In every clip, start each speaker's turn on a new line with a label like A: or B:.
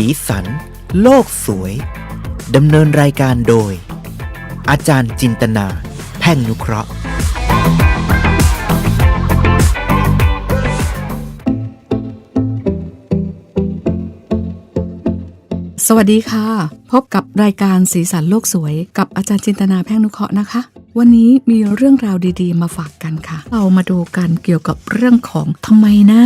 A: สีสัน โลกสวย ดำเนินรายการโดย อาจารย์จินตนา แพ่งนุเคราะห์
B: สวัสดีค่ะ พบกับรายการสีสันโลกสวย กับอาจารย์จินตนาแพ่งนุเคราะห์นะคะ วันนี้มีเรื่องราวดีๆ มาฝากกันค่ะ เรามาดูกันเกี่ยวกับเรื่องของทำไมนะ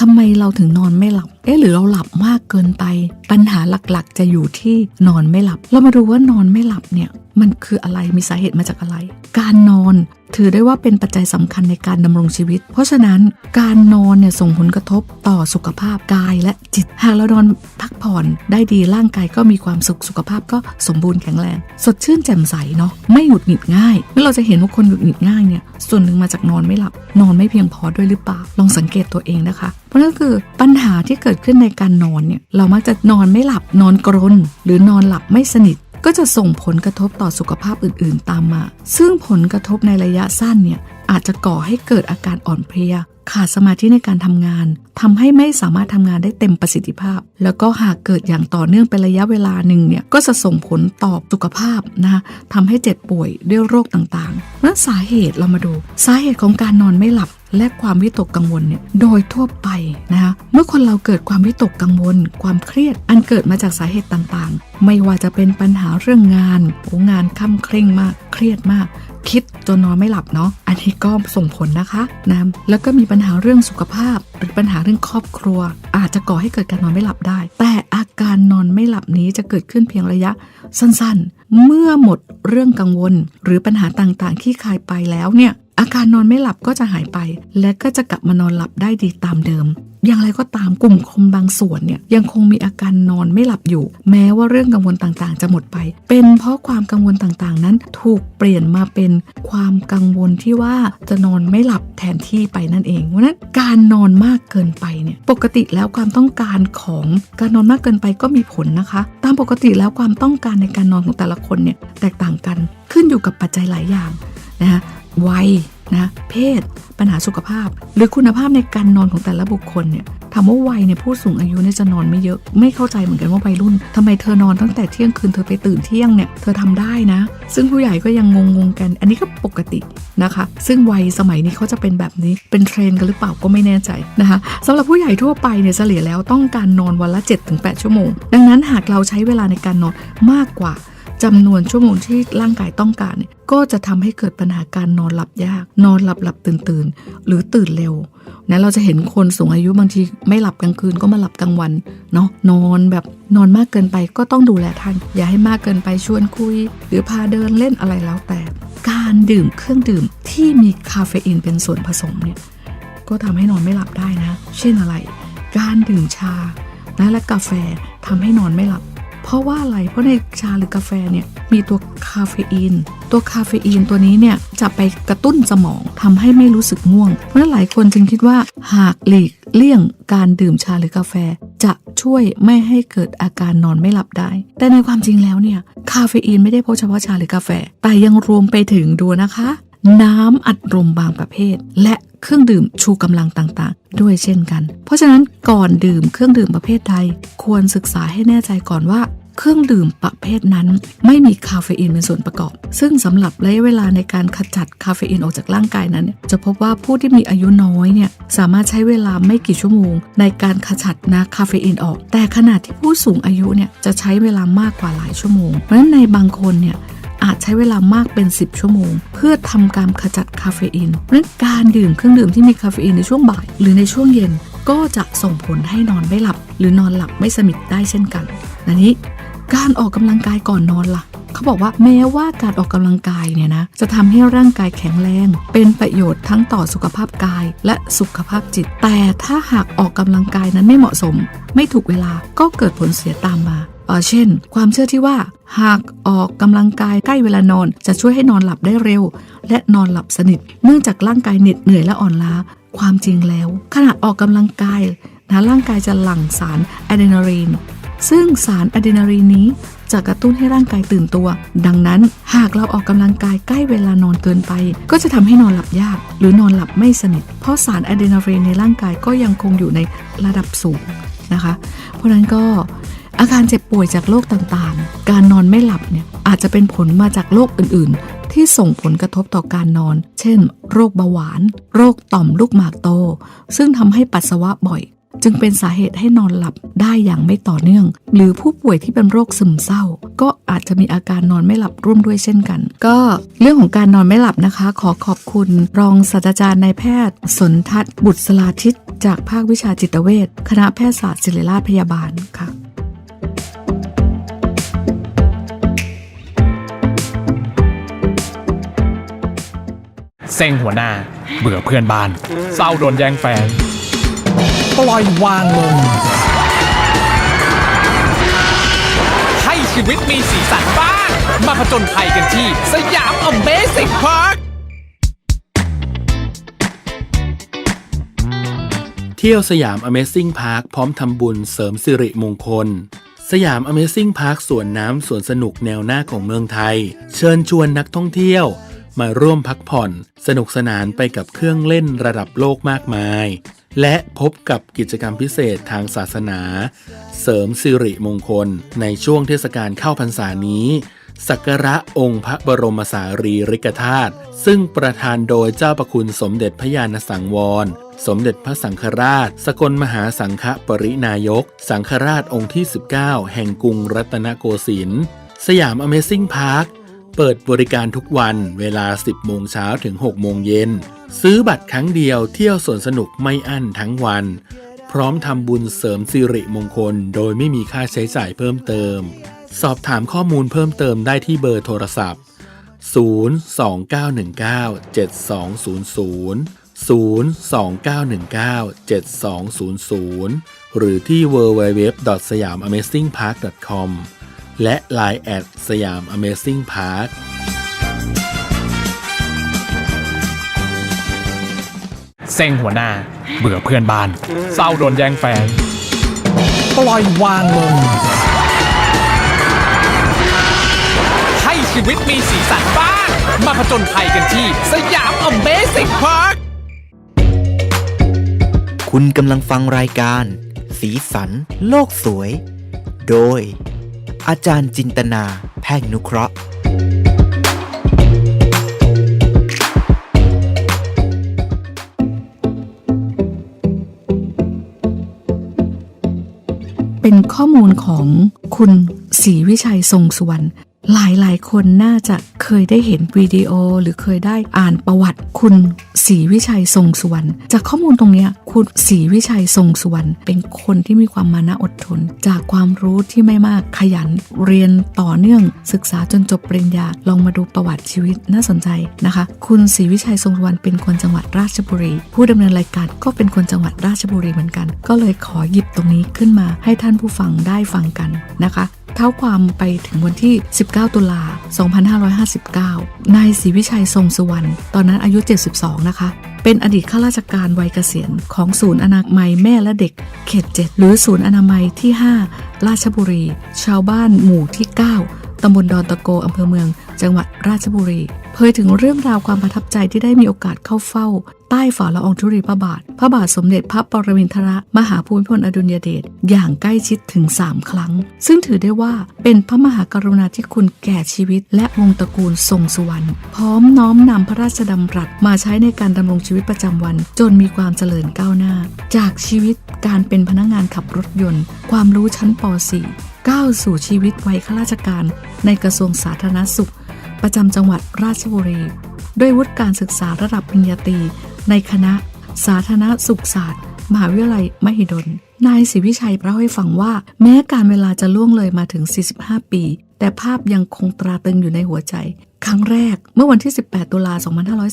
B: ทำไมเราถึงนอนไม่หลับ เอ๊ะหรือเราหลับมากเกินไป ปัญหาหลักๆ จะอยู่ที่นอนไม่หลับ เรามาดูว่านอนไม่หลับเนี่ย มันคืออะไรมีสาเหตุมาจากอะไร การนอน ถือได้ว่าเป็นปัจจัยสำคัญในการดำรงชีวิต เพราะฉะนั้นการนอนเนี่ยส่งผลกระทบต่อสุขภาพกายและจิต หากเรานอนพักผ่อนได้ดีร่างกายก็มีความสุขสุขภาพก็สมบูรณ์แข็งแรง สดชื่นแจ่มใสเนาะไม่หงุดหงิดง่ายเมื่อเราจะเห็นว่าคนหงุดหงิดง่ายเนี่ยส่วนหนึ่งมาจากนอนไม่หลับ นอนไม่เพียงพอด้วยหรือเปล่าลองสังเกตตัวเองนะคะ เพราะนั่นคือปัญหาที่เกิดขึ้นในการนอนเนี่ยเรามักจะนอนไม่หลับนอนกรนหรือนอนหลับไม่สนิท ก็จะส่งผลกระทบต่อสุขภาพอื่น ๆ ตามมา ซึ่งผลกระทบในระยะสั้นเนี่ยอาจจะก่อให้เกิดอาการอ่อนเพลีย ขาดสมาธิในการทำงานทำให้ไม่สามารถทำงานได้เต็มประสิทธิภาพ แล้วก็หากเกิดอย่างต่อเนื่องเป็นระยะเวลาหนึ่งเนี่ยก็จะส่งผลต่อสุขภาพนะคะทำให้เจ็บป่วยด้วยโรคต่างๆนั้นสาเหตุเรามาดู สาเหตุของการนอนไม่หลับและความวิตกกังวลเนี่ยโดยทั่วไปนะคะเมื่อคนเราเกิดความวิตกกังวล ความเครียด อันเกิดมาจากสาเหตุต่างๆ ไม่ว่าจะเป็นปัญหาเรื่องงานโอ้งานค่ำเคร่งมากเครียดมาก คิดจนนอนไม่หลับเนาะอันนี้ก็ส่งผลนะคะนะแล้วก็มีปัญหาเรื่องสุขภาพ หรือปัญหาเรื่องครอบครัว อาจจะก่อให้เกิดการนอนไม่หลับได้ แต่อาการนอนไม่หลับนี้จะเกิดขึ้นเพียงระยะสั้นๆ เมื่อหมดเรื่องกังวล หรือปัญหาต่างๆ ที่คลายไปแล้วเนี่ย อาการนอนไม่หลับก็จะหายไป และก็จะกลับมานอนหลับได้ดีตามเดิม อย่างไรก็ตามกลุ่มคนบางส่วนเนี่ยยังคงมีอาการนอนไม่หลับอยู่ แม้ว่าเรื่องกังวลต่างๆ จะหมดไป เป็นเพราะความกังวลต่างๆ นั้น ถูกเปลี่ยนมาเป็นความกังวลที่ว่าจะนอนไม่หลับแทนที่ไปนั่นเองเพราะฉะนั้นการนอนมากเกินไปเนี่ยปกติแล้วความต้องการของการนอนมากเกินไปก็มีผลนะคะ ตามปกติแล้วความต้องการในการนอนของแต่ละคนเนี่ยแตกต่างกันขึ้นอยู่กับปัจจัยหลายอย่างนะคะวัย นะเพศ ปัญหาสุขภาพ หรือคุณภาพในการนอนของแต่ละบุคคลเนี่ยถามว่าวัยเนี่ยผู้สูงอายุเนี่ยจะนอนไม่เยอะ ไม่เข้าใจเหมือนกันว่าวัยรุ่นทำไมเธอนอนตั้งแต่เที่ยงคืนเธอไปตื่นเที่ยงเนี่ยเธอทำได้นะ ซึ่งผู้ใหญ่ก็ยังงงๆกัน อันนี้ก็ปกตินะคะ ซึ่งวัยสมัยนี้เขาจะเป็นแบบนี้เป็นเทรนกันหรือเปล่าก็ไม่แน่ใจนะคะสำหรับผู้ใหญ่ทั่วไปเนี่ยเฉลี่ยแล้วต้องการนอนวันละ 7-8 ชั่วโมง ดังนั้นหากเราใช้เวลาในการนอนมากกว่า จำนวนชั่วโมงที่ร่างกายต้องการเนี่ยก็จะทำให้เกิดปัญหาการนอนหลับยาก นอนหลับหลับตื่นตื่นหรือตื่นเร็วนะเราจะเห็นคนสูงอายุบางทีไม่หลับกลางคืนก็มาหลับกลางวันเนาะนอนแบบนอนมากเกินไปก็ต้องดูแลท่าน อย่าให้มากเกินไปชวนคุย หรือพาเดินเล่นอะไรแล้วแต่ การดื่มเครื่องดื่มที่มีคาเฟอีนเป็นส่วนผสมเนี่ยก็ทำให้นอนไม่หลับได้นะ เช่นอะไร การดื่มชานะและกาแฟทำให้นอนไม่หลับ เพราะว่าอะไร เพราะในชาหรือกาแฟเนี่ยมีตัวคาเฟอีน ตัวคาเฟอีนตัวนี้เนี่ยจะไปกระตุ้นสมองทำให้ไม่รู้สึกง่วง เพราะฉะนั้นหลายคนจึงคิดว่าหากหลีกเลี่ยงการดื่มชาหรือกาแฟ จะช่วยไม่ให้เกิดอาการนอนไม่หลับได้ แต่ในความจริงแล้วเนี่ยคาเฟอีนไม่ได้พบเฉพาะชาหรือกาแฟ แต่ยังรวมไปถึงดูนะคะ น้ำอัดลมบางประเภท และเครื่องดื่มชูกำลังต่างๆ ด้วยเช่นกัน เพราะฉะนั้นก่อนดื่มเครื่องดื่มประเภทใด ควรศึกษาให้แน่ใจก่อนว่าเครื่องดื่มประเภทนั้น ไม่มีคาเฟอีนเป็นส่วนประกอบ ซึ่งสำหรับระยะเวลาในการขจัดคาเฟอีนออกจากร่างกายนั้น จะพบว่าผู้ที่มีอายุน้อยเนี่ยสามารถใช้เวลาไม่กี่ชั่วโมง ในการขจัดนะคาเฟอีนออก แต่ขณะที่ผู้สูงอายุเนี่ยจะใช้เวลามากกว่าหลายชั่วโมง เพราะฉะนั้นในบางคนเนี่ย อาจใช้เวลามากเป็น 10 ชั่วโมง เพื่อทำการขจัดคาเฟอีนเพราะฉะนั้นการดื่มเครื่องดื่มที่มีคาเฟอีนในช่วงบ่าย หรือในช่วงเย็นก็จะส่งผลให้นอนไม่หลับ หรือนอนหลับไม่สนิทได้เช่นกันนันนี้การออกกำลังกายก่อนนอนล่ะเขาบอกว่าแม้ว่าการออกกำลังกายเนี่ยนะจะทำให้ร่างกายแข็งแรง เป็นประโยชน์ทั้งต่อสุขภาพกายและสุขภาพจิต แต่ถ้าหากออกกำลังกายนั้นไม่เหมาะสม ไม่ถูกเวลาก็เกิดผลเสียตามมา เเช่น ความเชื่อที่ว่า หากออกกำลังกายใกล้เวลานอน จะช่วยให้นอนหลับได้เร็ว และนอนหลับสนิท เนื่องจากร่างกายเหน็ดเหนื่อยและอ่อนล้า ความจริงแล้ว ขณะออกกำลังกายนะร่างกายจะหลั่งสารอะดรีนาลีนซึ่งสารอะดรีนาลีนนี้จะกระตุ้นให้ร่างกายตื่นตัว ดังนั้นหากเราออกกำลังกายใกล้เวลานอนเกินไป ก็จะทำให้นอนหลับยาก หรือนอนหลับไม่สนิท เพราะสารอะดรีนาลีนในร่างกายก็ยังคงอยู่ในระดับสูงนะคะ เพราะนั้นก็ อาการเจ็บป่วยจากโรคต่างๆ การนอนไม่หลับเนี่ยอาจจะเป็นผลมาจากโรคอื่นๆ ที่ส่งผลกระทบต่อการนอน เช่น โรคเบาหวาน โรคต่อมลูกหมากโต ซึ่งทำให้ปัสสาวะบ่อย จึงเป็นสาเหตุให้นอนหลับได้อย่างไม่ต่อเนื่อง หรือผู้ป่วยที่เป็นโรคซึมเศร้า ก็อาจจะมีอาการนอนไม่หลับร่วมด้วยเช่นกัน ก็เรื่องของการนอนไม่หลับนะคะ ขอขอบคุณ รองศาสตราจารย์นายแพทย์ สนทัศน์บุตรสลาทิตจากภาควิชาจิตเวชคณะแพทยศาสตร์ศิริราชพยาบาลค่ะ
C: เซ็งหัวหน้า เบื่อเพื่อนบ้าน เศร้าโดนแย่งแฟน ปล่อยวางลง ให้ชีวิตมีสีสันบ้าง มาผจญภัยกันที่ สยาม Amazing Park
D: เที่ยวสยาม Amazing Park พร้อมทำบุญเสริมสิริมงคล สยาม Amazing Park สวนน้ำสวนสนุกแนวหน้าของเมืองไทย เชิญชวนนักท่องเที่ยว มาร่วมพักผ่อน สนุกสนานไปกับเครื่องเล่นระดับโลกมากมาย และพบกับกิจกรรมพิเศษทางศาสนา เสริมสิริมงคล ในช่วงเทศกาลเข้าพรรษานี้สักการะองค์พระบรมสารีริกธาตุซึ่งประธานโดยเจ้าประคุณสมเด็จพระญาณสังวร สมเด็จพระสังฆราช สกลมหาสังฆปรินายก สังฆราชองค์ที่ 19 แห่งกรุงรัตนโกสินทร์สยาม Amazing Park เปิดบริการทุกวันเวลา 10 โมงเช้าถึง 6 โมงเย็น ซื้อบัตรครั้งเดียวเที่ยวสวนสนุกไม่อั้นทั้งวัน พร้อมทำบุญเสริมสิริมงคล โดยไม่มีค่าใช้จ่ายเพิ่มเติม สอบถามข้อมูลเพิ่มเติมได้ที่เบอร์โทรศัพท์ 029197200 029197200 หรือที่ www.siamamazingpark.com และ Line แอดสยาม Amazing Park
C: เซ็งหัวหน้า เบื่อเพื่อนบ้าน เศร้าโดนแย่งแฟน ปล่อยวางลง ให้ชีวิตมีสีสันบ้าง มาผจญภัยกันที่ สยาม Amazing Park
A: คุณกำลังฟังรายการ สีสัน โลกสวย โดย อาจารย์จินตนา แพ่งนุเคราะห์
B: เป็นข้อมูลของคุณศรีวิชัยทรงสุวรรณ หลายหลายๆ คนน่าจะเคยได้เห็นวิดีโอ หรือเคยได้อ่านประวัติ คุณศรีวิชัยทรงสุวรรณจากข้อมูลตรงนี้คุณศรีวิชัยทรงสุวรรณเป็นคนที่มีความมานะอดทน จากความรู้ที่ไม่มากขยัน เรียนต่อเนื่อง ศึกษาจนจบปริญญาลองมาดูประวัติชีวิตน่าสนใจนะคะ คุณศรีวิชัยทรงสุวรรณเป็นคนจังหวัดราชบุรี ผู้ดำเนินรายการก็เป็นคนจังหวัดราชบุรีเหมือนกัน ก็เลยขอหยิบตรงนี้ขึ้นมาให้ท่านผู้ฟังได้ฟังกันนะคะ เท้าความไปถึงวันที่ 19 ตุลา 2559 นายศรีวิชัยทรงสุวรรณ ตอนนั้นอายุ 72 นะคะ เป็นอดีตข้าราชการวัยเกษียณของศูนย์อนามัยแม่และเด็ก เขต 7 หรือศูนย์อนามัยที่ 5 ราชบุรี ชาวบ้านหมู่ที่ 9ตำบลดอนตะโกอำเภอเมือง จังหวัดราชบุรี เผยถึงเรื่องราวความประทับใจที่ได้มีโอกาสเข้าเฝ้า ใต้ฝ่าละอองธุรีพระบาท พระบาทสมเด็จพระปรมินทรมหาภูมิพลอดุลยเดชอย่างใกล้ชิดถึง 3 ครั้ง ซึ่งถือได้ว่าเป็นพระมหากรุณาธิคุณแก่ชีวิต และวงตระกูลทรงสุวรรณพร้อมน้อมนำพระราชดำรัสมาใช้ในการดำรงชีวิตประจำวัน จนมีความเจริญก้าวหน้า จากชีวิตการเป็นพนักงานขับรถยนต์ ความรู้ชั้นป .4 ก้าวสู่ชีวิตวัยข้าราชการในกระทรวงสาธารณสุข ประจำจังหวัดราชบุรี ด้วยวุฒิการศึกษาระดับปริญญาตรีในคณะ สาธารณสุขศาสตร์ มหาวิทยาลัยมหิดล นายศรีวิชัยเล่าให้ฟังว่า แม้การเวลาจะล่วงเลยมาถึง 45 ปี แต่ภาพยังคงตราตรึงอยู่ในหัวใจ ครั้งแรกเมื่อวันที่ 18 ตุลา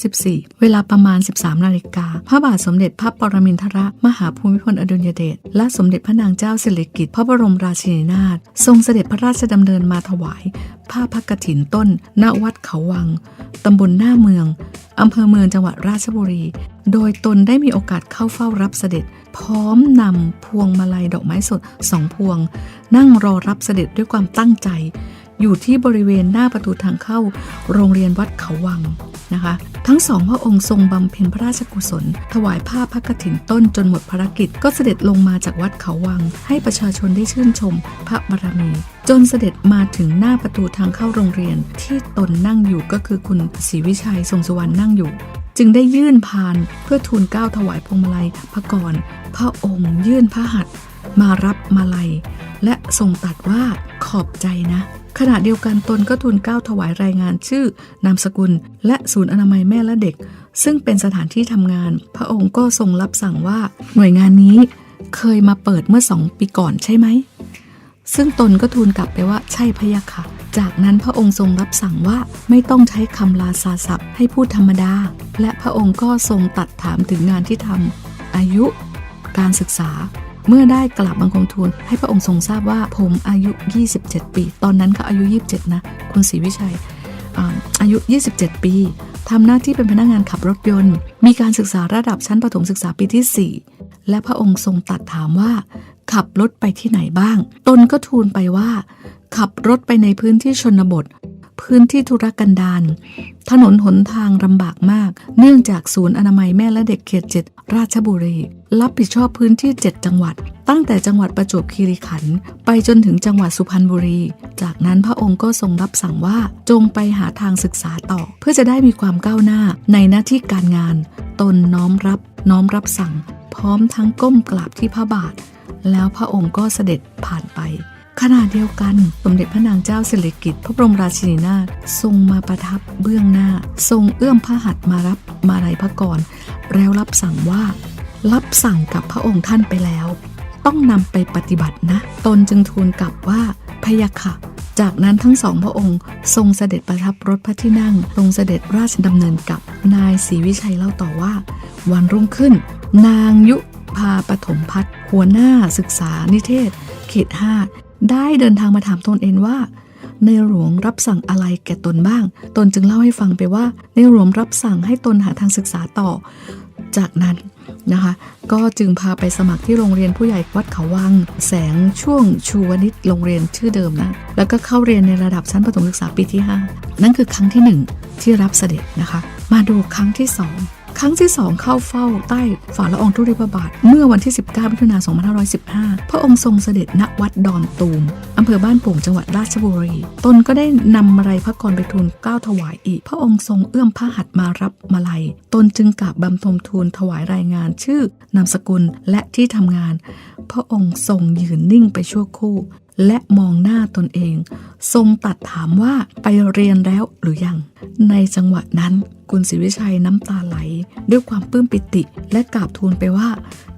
B: 2514 เวลาประมาณ 13 นาฬิกา พระบาทสมเด็จพระปรมินทรมหาภูมิพลอดุลยเดช และสมเด็จพระนางเจ้าสิริกิติ์พระบรมราชินีนาถ ทรงเสด็จพระราชดำเนินมาถวาย ผ้าพักกฐินต้น ณ วัดเขาวัง ตำบลหน้าเมือง อำเภอเมืองจังหวัดราชบุรี โดยตนได้มีโอกาสเข้าเฝ้ารับเสด็จ พร้อมนำพวงมาลัยดอกไม้สดสองพวง นั่งรอรับเสด็จด้วยความตั้งใจ อยู่ที่บริเวณหน้าประตูทางเข้า โรงเรียนวัดเขาวังนะคะ ทั้งสองพระองค์ทรงบำเพ็ญพระราชกุศล ถวายผ้าพระกฐินต้นจนหมดภารกิจ ก็เสด็จลงมาจากวัดเขาวัง ให้ประชาชนได้ชื่นชมพระบารมี จนเสด็จมาถึงหน้าประตูทางเข้าโรงเรียน ที่ตนนั่งอยู่ก็คือคุณศรีวิชัยทรงสุวรรณนั่งอยู่ จึงได้ยื่นพานเพื่อทูลเก้าถวายพวงมาลัยพระกรพระองค์ยื่นพระหัตถ์มารับมาลัย และทรงตัดว่าขอบใจนะ ขณะเดียวกันตนก็ทูลเกล้าถวายรายงานชื่อนามสกุล และศูนย์อนามัยแม่และเด็ก ซึ่งเป็นสถานที่ทำงาน พระองค์ก็ทรงรับสั่งว่าหน่วยงานนี้เคยมาเปิดเมื่อสองปีก่อนใช่ไหม ซึ่งตนก็ทูลกลับไปว่าใช่พะยะค่ะ จากนั้นพระองค์ทรงรับสั่งว่าไม่ต้องใช้คำลาซาศัพท์ให้พูดธรรมดา และพระองค์ก็ทรงตัดถามถึงงานที่ทำอายุ การศึกษา เมื่อได้กลับบังคมทูลให้พระองค์ทรงทราบว่าผมอายุ 27 ปี ตอนนั้นเขาอายุ 27 นะ คุณศรีวิชัยอ่าอายุ 27 ปีทำหน้าที่เป็นพนักงานขับรถยนต์ มีการศึกษาระดับชั้นประถมศึกษาปีที่ 4 และพระองค์ทรงตัดถามว่า ขับรถไปที่ไหนบ้าง ตนก็ทูลไปว่า ขับรถไปในพื้นที่ชนบท พื้นที่ธุรกันดารถนนหนทางลำบากมาก เนื่องจากศูนย์อนามัยแม่และเด็กเขตเจ็ดราชบุรี รับผิดชอบพื้นที่ 7 จังหวัด ตั้งแต่จังหวัดประจวบคีรีขันธ์ไปจนถึงจังหวัดสุพรรณบุรี จากนั้นพระองค์ก็ทรงรับสั่งว่าจงไปหาทางศึกษาต่อ เพื่อจะได้มีความก้าวหน้าในหน้าที่การงาน ตนน้อมรับ น้อมรับสั่ง พร้อมทั้งก้มกราบที่พระบาท แล้วพระองค์ก็เสด็จผ่านไป ขณะเดียวกันสมเด็จพระนางเจ้าสิริกิติ์พระบรมราชินีนาถทรงมาประทับเบื้องหน้า ทรงเอื้อมพระหัตถ์มารับมาลัยพระกรแล้วรับสั่งว่า รับสั่งกับพระองค์ท่านไปแล้ว ต้องนำไปปฏิบัตินะ ตนจึงทูลกลับว่าพยะค่ะจากนั้นทั้งสองพระองค์ ทรงเสด็จประทับรถพระที่นั่ง ทรงเสด็จราชดำเนินกับนายศรีวิชัยเล่าต่อว่า วันรุ่งขึ้น นางยุพาปฐมพัฒหัวหน้าศึกษานิเทศ เขตห้า ได้เดินทางมาถามตนเองว่า ในหลวงรับสั่งอะไรแก่ตนบ้าง ตนจึงเล่าให้ฟังไปว่า ในหลวงรับสั่งให้ตนหาทางศึกษาต่อ จากนั้นนะคะก็จึงพาไปสมัครที่โรงเรียนผู้ใหญ่วัดเขาวัง แสงช่วงชูวนิชโรงเรียนชื่อเดิมนะ แล้วก็เข้าเรียนในระดับชั้นประถมศึกษาปีที่ 5 นั่นคือครั้งที่ 1 ที่รับเสด็จนะคะ มาดูครั้งที่ 2 ครั้งที่2เข้าเฝ้าใต้ฝ่าละอองธุลีพระบาท เมื่อวันที่ 19มิถุนายน2515 พระองค์ทรงเสด็จณวัดดอนตูมอำเภอบ้านโป่งจังหวัดราชบุรี ตนก็ได้นำมาลัยพระกรไปทูลเก้าถวายอีก พระองค์ทรงเอื้อมพระหัตถ์มารับมาลัย ตนจึงกราบบำทมทูลถวายรายงานชื่อนามสกุลและที่ทำงาน พระองค์ทรงยืนนิ่งไปชั่วครู่ และมองหน้าตนเอง ทรงตัดถามว่าไปเรียนแล้วหรือยัง ในจังหวะนั้นกุลศรีวิชัยน้ำตาไหล ด้วยความปลื้มปิติ และกราบทูลไปว่า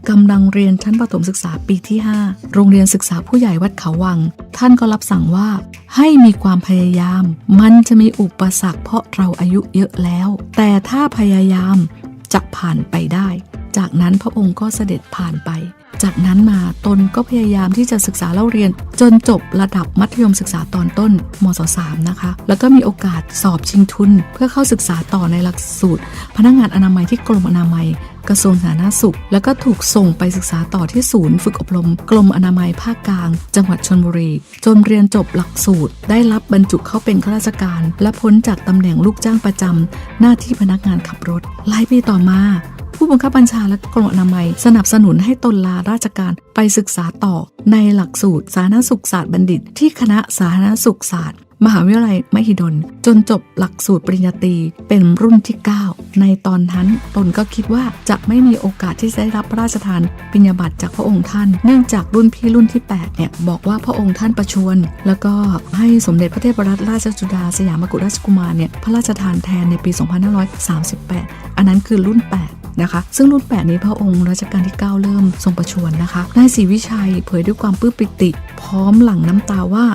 B: กำลังเรียนชั้นประถมศึกษาปีที่ 5 โรงเรียนศึกษาผู้ใหญ่วัดเขาวัง ท่านก็รับสั่งว่า ให้มีความพยายาม มันจะมีอุปสรรคเพราะเราอายุเยอะแล้ว แต่ถ้าพยายามจะผ่านไปได้ จากนั้นพระองค์ก็เสด็จผ่านไป จากนั้นมาตนก็พยายามที่จะศึกษาเล่าเรียน จนจบระดับมัธยมศึกษาตอนต้นมศ3นะคะ แล้วก็มีโอกาสสอบชิงทุน เพื่อเข้าศึกษาต่อในหลักสูตร พนักงานอนามัยที่กรมอนามัย กระทรวงสาธารณสุข แล้วก็ถูกส่งไปศึกษาต่อที่ศูนย์ ฝึกอบรม กรมอนามัยภาคกลาง จังหวัดชนบุรี จนเรียนจบหลักสูตร ได้รับบรรจุเข้าเป็นข้าราชการ และพ้นจากตำแหน่งลูกจ้างประจำหน้าที่พนักงานขับรถหลายปีต่อมา ผู้บังคับบัญชาและกรมอนามัย สนับสนุนให้ตนลาราชการไปศึกษาต่อในหลักสูตรสาธารณสุขศาสตร์บัณฑิต ที่คณะสาธารณสุขศาสตร์มหาวิทยาลัยมหิดล จนจบหลักสูตรปริญญาตรีเป็นรุ่นที่ 9 ในตอนนั้นตนก็คิดว่าจะไม่มีโอกาสที่จะได้รับพระราชทานปริญญาบัตรจากพระองค์ท่าน เนื่องจากรุ่นพี่รุ่นที่8เนี่ยบอกว่าพระองค์ท่านประชวรแล้วก็ให้สมเด็จพระเทพรัตนราชสุดาสยามกุฎราชกุมารเนี่ยพระราชทานแทนในปี 2538 อันนั้นคือรุ่น 8นะคะซึ่งรุ่น 8 นี้พระองค์รัชกาลที่ 9 เริ่มทรงประชวรนะคะนายศรีวิชัยเผยด้วยความปลื้มปิติ พร้อมหลั่งน้ำตาว่า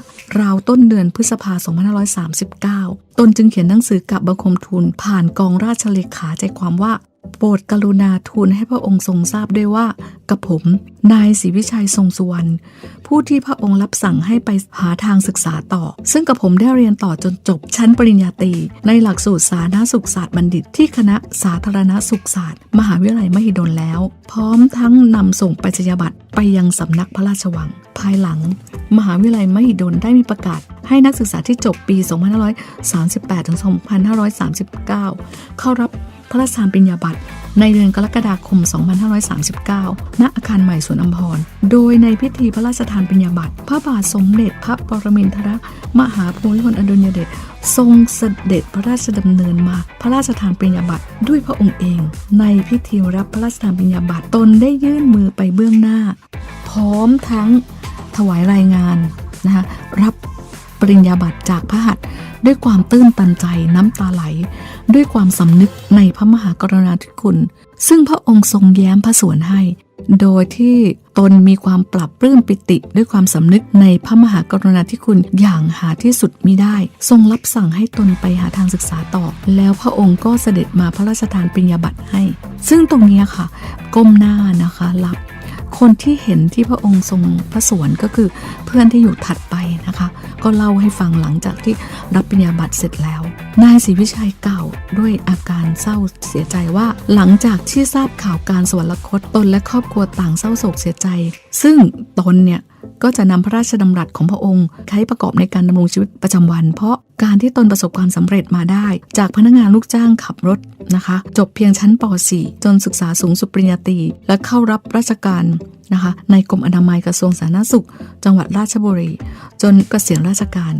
B: ราวต้นเดือนพฤษภาคม2539 ตนจึงเขียนหนังสือกับบังคมทูลผ่านกองราชเลขาใจความว่า โปรดกรุณาทูลให้พระองค์ทรงทราบด้วยว่า กับผม นายศรีวิชัยทรงสุวรรณผู้ที่พระองค์รับสั่งให้ไปหาทางศึกษาต่อ ซึ่งกับผมได้เรียนต่อจนจบชั้นปริญญาตรีในหลักสูตรสาธารณสุขศาสตร์บัณฑิตที่คณะสาธารณสุขศาสตร์ มหาวิทยาลัยมหิดลแล้ว พร้อมทั้งนำส่งไปรษณียบัตรไปยังสำนักพระราชวัง ภายหลัง มหาวิทยาลัยมหิดลได้มีประกาศให้นักศึกษาที่จบปี 2538ถึง2539 เข้ารับ พระราชทานปริญญาบัตรในเดือนกรกฎาคม 2539 ณ อาคารใหม่สวนอัมพร โดยในพิธีพระราชทานปริญญาบัตร พระบาทสมเด็จพระปรมินทรมหาภูมิพลอดุลยเดช ทรงเสด็จพระราชดำเนินมา พระราชทานปริญญาบัตรด้วยพระองค์เอง ในพิธีรับพระราชทานปริญญาบัตรตนได้ยื่นมือไปเบื้องหน้า พร้อมทั้งถวายรายงานนะคะรับ ปริญญาบัตรจากพระหัตถ์ด้วยความตื้นตันใจน้ำตาไหล ด้วยความสำนึกในพระมหากรุณาธิคุณ ซึ่งพระองค์ทรงแย้มพระสวนให้ โดยที่ตนมีความปรับปลื้มปิติ ด้วยความสำนึกในพระมหากรุณาธิคุณอย่างหาที่สุดมิได้ ทรงรับสั่งให้ตนไปหาทางศึกษาต่อ แล้วพระองค์ก็เสด็จมาพระราชทานปริญญาบัตรให้ ซึ่งตรงนี้ค่ะ ก้มหน้านะคะรับ คนที่เห็นที่พระองค์ทรงพระสวนก็คือเพื่อนที่อยู่ถัดไปนะคะ ก็เล่าให้ฟังหลังจากที่รับปริญญาบัตรเสร็จแล้ว นายศรีวิชัยเก่าด้วยอาการเศร้าเสียใจว่า หลังจากที่ทราบข่าวการสวรรคตตนและครอบครัวต่างเศร้าโศกเสียใจ ซึ่งตนเนี่ยก็จะนำพระราชดำรัสของพระองค์ใช้ประกอบในการดำรงชีวิตประจำวัน เพราะ การที่ตนประสบความสำเร็จมาได้ จากพนักงานลูกจ้างขับรถนะคะ จบเพียงชั้นป .4 จนศึกษาสูงสุดปริญญาตรีและเข้ารับราชการนะคะในกรมอนามัยกระทรวงสาธารณสุข จังหวัดราชบุรี จนเกษียณราชการ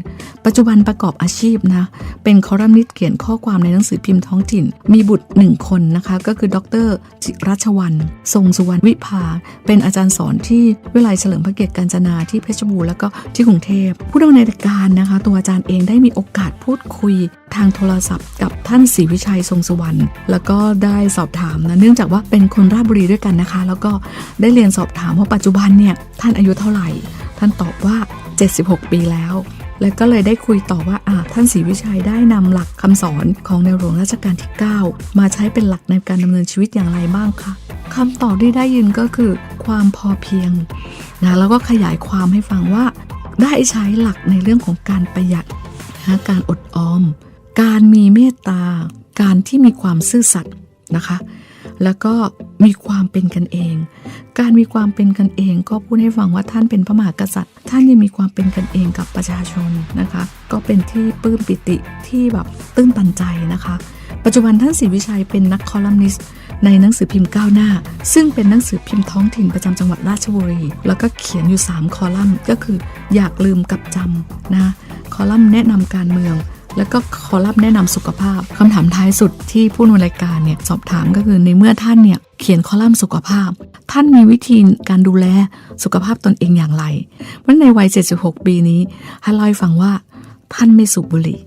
B: ปัจจุบันประกอบอาชีพนะเป็นคอลัมนิสต์เขียนข้อความในหนังสือพิมพ์ท้องถิ่น มีบุตรหนึ่งคนนะคะก็คือดรจิรัชวัน ทรงสุวรรณวิภา เป็นอาจารย์สอนที่วิทยาลัยเฉลิมพระเกียรติกาญจนาที่เพชรบูรณ์แล้วก็ที่กรุงเทพผู้ดำเนินรายการนะคะ ตัวอาจารย์เองได้มีโอกาสพูดคุยทางโทรศัพท์กับท่านศรีวิชัยทรงสุวรรณแล้วก็ได้สอบถามนะเนื่องจากว่าเป็นคนราชบุรีด้วยกันนะคะ แล้วก็ได้เรียนสอบถามว่าปัจจุบันเนี่ยท่านอายุเท่าไหร่ ท่านตอบว่า 76 ปีแล้วแล้วก็เลยได้คุยต่อว่าอาท่านศรีวิชัยได้นำหลักคำสอนของในหลวงรัชกาลที่ 9 มาใช้เป็นหลักในการดำเนินชีวิตอย่างไรบ้างคะคำตอบที่ได้ยินก็คือความพอเพียงนะแล้วก็ขยายความให้ฟังว่า ได้ใช้หลักในเรื่องของการประหยัด นะการอดออม การมีเมตตา การที่มีความซื่อสัตย์นะคะ แล้วก็มีความเป็นกันเอง การมีความเป็นกันเองก็พูดให้ฟังว่าท่านเป็นพระมหากษัตริย์ ท่านยังมีความเป็นกันเองกับประชาชนนะคะ ก็เป็นที่ปลื้มปิติที่แบบตื้นตันใจนะคะ ปัจจุบันท่านศรีวิชัยเป็นนักคอลัมนิสต์ ในหนังสือพิมพ์ก้าวหน้า ซึ่งเป็นหนังสือพิมพ์ท้องถิ่นประจำจังหวัดราชบุรี แล้วก็เขียนอยู่ 3 คอลัมน์ก็คือ อยากลืมกับจำนะคอลัมน์แนะนำการเมืองแล้วก็คอลัมน์แนะนำสุขภาพคำถามท้ายสุดที่ผู้ดำเนินรายการเนี่ยสอบถามก็คือในเมื่อท่านเนี่ยเขียนคอลัมน์สุขภาพ ท่านมีวิธีการดูแลสุขภาพตนเองอย่างไร เพราะในวัย 76 ปีนี้ให้เล่าให้ฟังว่า ท่านไม่สูบบุหรี่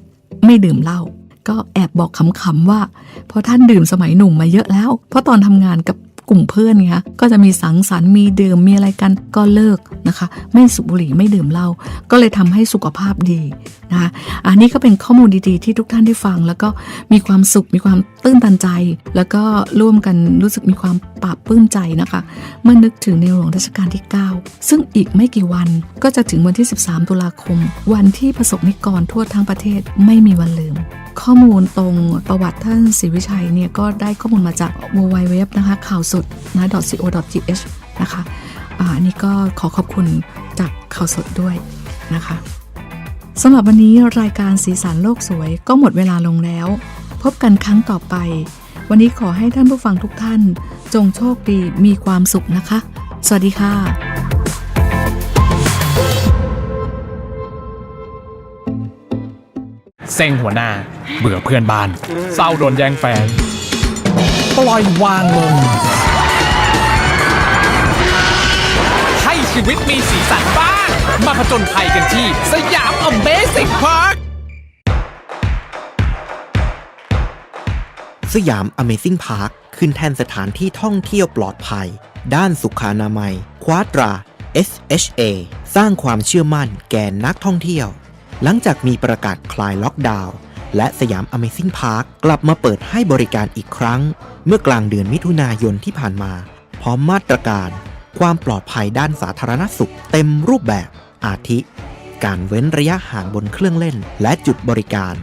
B: ไม่ดื่มเหล้า ก็แอบบอกขำๆว่าเพราะท่านดื่มสมัยหนุ่มมาเยอะแล้ว เพราะตอนทำงานกับกลุ่มเพื่อนไงคะก็จะมีสังสรรค์มีดื่มมีอะไรกันก็เลิกนะคะ ไม่สูบบุหรี่ไม่ดื่มเหล้าก็เลยทำให้สุขภาพดีนะคะอันนี้ก็เป็นข้อมูลดีๆ ที่ทุกท่านได้ฟัง แล้วก็มีความสุขมีความตื้นตันใจ แล้วก็ร่วมกันรู้สึกมีความปลาบปลื้มใจนะคะ เมื่อนึกถึงในหลวงรัชกาลที่ 9 ซึ่งอีกไม่กี่วันก็จะถึงวันที่ 13 ตุลาคม วันที่ประสบนิกรทั่วทั้งประเทศไม่มีวันลืมข้อมูลตรงประวัติท่านศรีวิชัยเนี่ยก็ได้ข้อมูลมาจาก w w w นะคะข่าวสดนะ .co.th นะคะอ่าอันนี้ก็ขอขอบคุณจากข่าวสดด้วยนะคะสำหรับวันนี้รายการสีสันโลกสวยก็หมดเวลาลงแล้ว พบกันครั้งต่อไป วันนี้ขอให้ท่านผู้ฟังทุกท่าน จงโชคดีมีความสุขนะคะ สวัสดีค่ะ
C: เซ็งหัวหน้า เบื่อเพื่อนบ้าน เศร้าโดนแย่งแฟน ปล่อยวางลง ให้ชีวิตมีสีสันบ้าง มาผจญภัยกันที่ สยาม Amazing Park
A: สยาม Amazing Park ขึ้นแทนสถานที่ท่องเที่ยวปลอดภัย ด้านสุขอนามัย ควาตรา SHA สร้างความเชื่อมั่นแก่นักท่องเที่ยว หลังจากมีประกาศคลายล็อกดาวน์และสยาม Amazing Park กลับมาเปิดให้บริการอีกครั้ง เมื่อกลางเดือนมิถุนายนที่ผ่านมา พร้อมมาตรการ ความปลอดภัยด้านสาธารณสุขเต็มรูปแบบอาทิ การเว้นระยะห่างบนเครื่องเล่น และจุดบริการ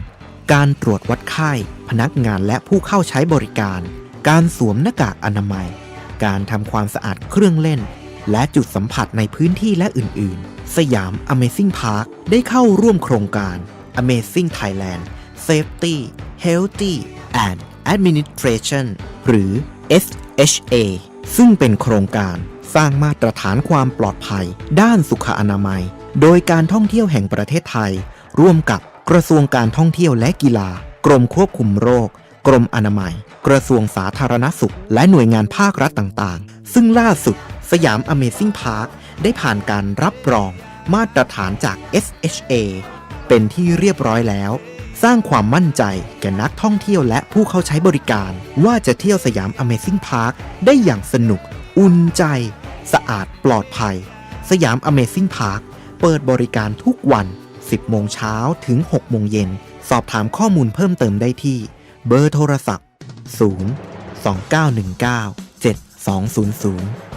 A: การตรวจวัดไข้ พนักงานและผู้เข้าใช้บริการ การสวมหน้ากากอนามัย การทำความสะอาดเครื่องเล่น และจุดสัมผัสในพื้นที่และอื่นๆ สยาม Amazing Park ได้เข้าร่วมโครงการ Amazing Thailand Safety Healthy and Administration หรือ SHA ซึ่งเป็นโครงการสร้างมาตรฐานความปลอดภัย ด้านสุขอนามัย โดยการท่องเที่ยวแห่งประเทศไทย ร่วมกับกระทรวงการท่องเที่ยวและกีฬา กรมควบคุมโรค กรมอนามัย กระทรวงสาธารณสุข และหน่วยงานภาครัฐต่างๆ ซึ่งล่าสุด สยาม Amazing Park ได้ผ่านการรับรองมาตรฐานจาก SHA เป็นที่เรียบร้อยแล้ว สร้างความมั่นใจแก่นักท่องเที่ยวและผู้เข้าใช้บริการ ว่าจะเที่ยวสยาม Amazing Park ได้อย่างสนุก อุ่นใจ สะอาดปลอดภัย สยาม Amazing Park เปิดบริการทุกวัน 10 โมงเช้าถึง 6 โมงเย็น สอบถามข้อมูลเพิ่มเติมได้ที่ เบอร์โทรศัพท์ 0 2919 7200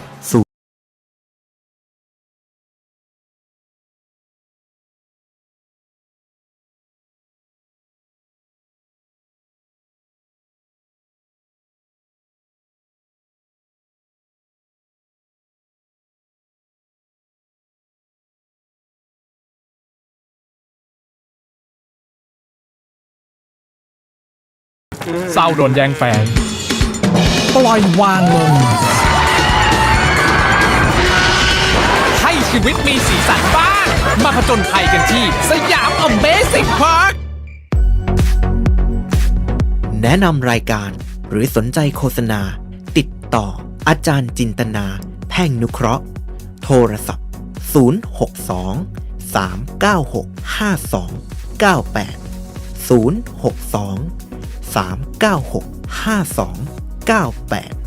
C: เศร้าโดนแย่งแฟน ปล่อยวางลง ให้ชีวิตมีสีสันบ้าง มาผจญภัยกันที่ สยาม Amazing Park
A: แนะนำรายการหรือสนใจโฆษณา ติดต่ออาจารย์จินตนา แพ่งนุเคราะห์ โทรศัพท์ 062 396 5298 062 396 5298